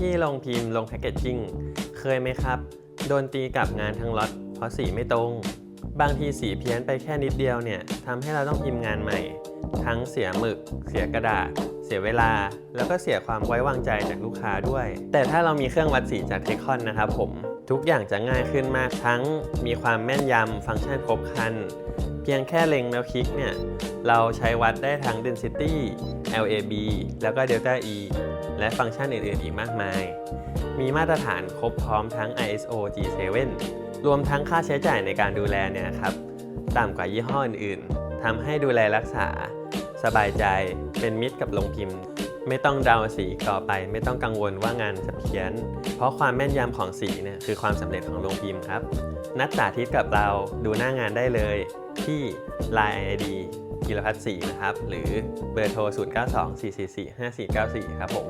พี่ๆลงพิมพ์ลงแพคเกจจิ้งเคยไหมครับ โดนตีกับงานทั้งล็อตเพราะสีไม่ตรง บางทีสีเพี้ยนไปแค่นิดเดียวเนี่ยทำให้เราต้องพิมพ์งานใหม่ ทั้งเสียหมึก เสียกระดาษ เสียเวลา แล้วก็เสียความไว้วางใจจากลูกค้าด้วย แต่ถ้าเรามีเครื่องวัดสีจากเทคอนนะครับผม ทุกอย่างจะง่ายขึ้นมากทั้งมีความแม่นยำฟังก์ชันครบครัน เพียงแค่เล็งแล้วคลิกเนี่ย เราใช้วัดได้ทั้ง density LAB แล้วก็ delta E และฟังก์ชันอื่น ๆ อีกมากมาย มีมาตรฐานครบพร้อมทั้ง ISO G7 รวมทั้งค่าใช้จ่ายในการดูแลเนี่ยครับ ต่ำกว่ายี่ห้ออื่น ๆทำให้ดูแลรักษา สบายใจเป็นมิตรกับลงพิมพ์ ไม่ต้องเดาสีอีกต่อไป ไม่ต้องกังวลว่างานจะเพี้ยน เพราะความแม่นยำของสีเนี่ยคือความสำเร็จของโรงพิมพ์ครับ นัดสาธิตกับเราดูหน้างานได้เลยที่ Line ID กิรพัฒน์สีนะครับ หรือเบอร์โทร 0924445494 ครับผม